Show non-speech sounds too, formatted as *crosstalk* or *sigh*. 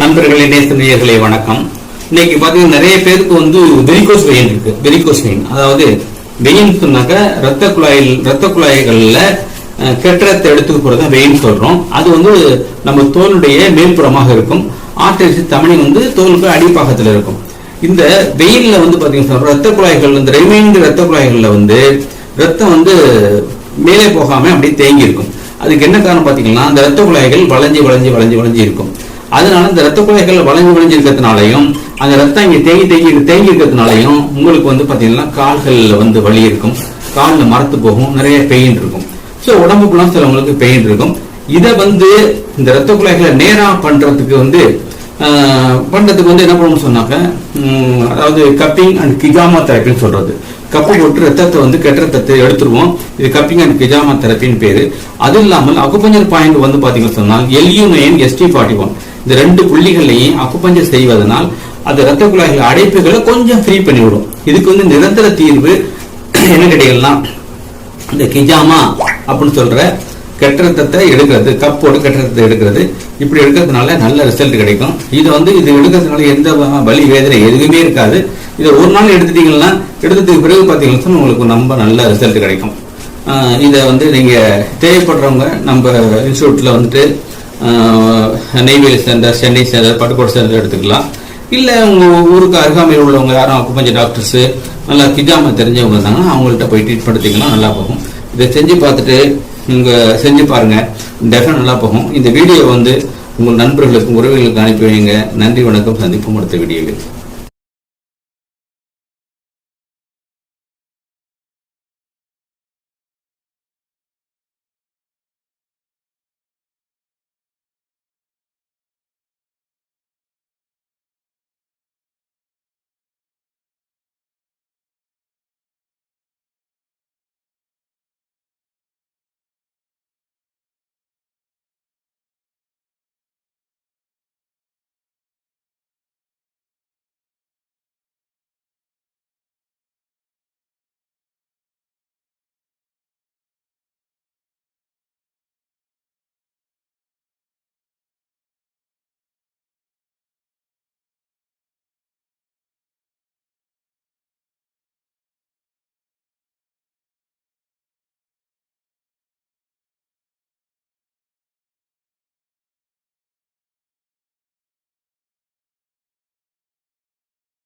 நண்பர்களே நேசநேயர்களே வணக்கம். இன்னைக்கு பாத்தீங்கன்னா நிறைய பேருக்கு வந்து வெரிகோஸ் வெயின் இருக்கு. வெரிகோஸ் வெயின் அதாவது வெயின் சொன்னாக்க ரத்த குழாயில் ரத்த குழாய்களில் கெட்டத்தை கெட்ட ரத்த எடுத்துக்க போறத வெயின் சொல்றோம். அது வந்து நம்ம தோலுடைய மேல்புறமாக இருக்கும். ஆர்டரிஸ் தமனி வந்து தோலுக்கு அடிப்பாகத்தில் இருக்கும். இந்த வெயில்ல வந்து பார்த்தீங்கன்னா ரத்த குழாய்கள் இந்த ரிமைண்ட் ரத்த குழாய்களில் வந்து ரத்தம் வந்து மேலே போகாமல் அப்படியே தேங்கி இருக்கும். அதுக்கு என்ன காரணம் பார்த்தீங்கன்னா அந்த ரத்த குழாய்கள் வளைஞ்சி வளைஞ்சி வளைஞ்சி வளைஞ்சு இருக்கும். அதனால இந்த ரத்த குழாய்கள் வளைஞ்சு வளைஞ்சு இருக்கிறதுனாலையும் அந்த ரத்தம் இங்க தேங்கி தேங்கி தேங்கி இருக்கிறதுனாலையும் உங்களுக்கு வந்து பாத்தீங்கன்னா கால்கள்ல வந்து வலி இருக்கும். காலில் மரத்து போகும் நிறைய பெயின் இருக்கும். ஸோ உடம்புக்குலாம் சிலவங்களுக்கு பெயின் இருக்கும். இதை வந்து இந்த ரத்த குழாய்களை நேரா பண்றதுக்கு வந்து ஆஹ், பண்றதுக்கு வந்து என்ன பண்ணணும்னு சொன்னாக்க அதாவது கப்பிங் அண்ட் கிஜாமா தெரப்பின்னு சொல்றது. கப்பு போட்டு ரத்தத்தை வந்து கெட்ட ரத்தத்தை எடுத்துருவோம். இது கப்பிங் அண்ட் கிஜாமா தெரப்பின்னு பேரு. அது இல்லாமல் அக்குபஞ்சர் பாயிண்ட் வந்து பாத்தீங்கன்னு சொன்னால் LU nine ST forty one இந்த ரெண்டு புள்ளிகளையும் அக்குப்பஞ்சர் செய்வதனால் அது ரத்த குழாய்கள் அடைப்புகளை கொஞ்சம் ஃப்ரீ பண்ணிவிடும். இதுக்கு வந்து நிரந்தர தீர்வு *clears throat* என்ன கேட்டீங்கன்னா இந்த கிஜாமா அப்படின்னு சொல்ற கெட்ட ரத்தத்தை எடுக்கிறது கப்போடு கெட்ட ரத்தத்தை எடுக்கிறது. இப்படி எடுக்கிறதுனால நல்ல ரிசல்ட் கிடைக்கும். இது வந்து இது எடுக்கிறதுனால எந்த வலி வேதனை எதுவுமே இருக்காது. இதை ஒரு நாள் எடுத்துட்டீங்கன்னா எடுத்ததுக்கு பிறகு பார்த்தீங்கன்னா உங்களுக்கு ரொம்ப நல்ல ரிசல்ட் கிடைக்கும். இதை வந்து நீங்கள் தேவைப்படுறவங்க நம்ம இன்ஸ்டியூட்டில் வந்துட்டு நெய்வேலி சேர்ந்த சென்னை சேர்ந்த பட்டுக்கோட்டை சேர்ந்த எடுத்துக்கலாம். இல்லை உங்கள் ஊருக்கு அருகாமையில் உள்ளவங்க யாரும் அக்குப்பஞ்ச டாக்டர்ஸு நல்லா கிஜாம தெரிஞ்சவங்க இருந்தாங்கன்னா அவங்கள்ட்ட போய் ட்ரீட்மெண்ட் எடுத்தீங்கன்னா நல்லா போகும். இதை செஞ்சு பார்த்துட்டு நீங்கள் செஞ்சு பாருங்கள் டெஃபினட் நல்லா போகும். இந்த வீடியோ வந்து உங்கள் நண்பர்களுக்கும் உறவுகளுக்கு அனுப்பி வைங்க நன்றி வணக்கம். சந்திப்போம் அடுத்த வீடியோவில்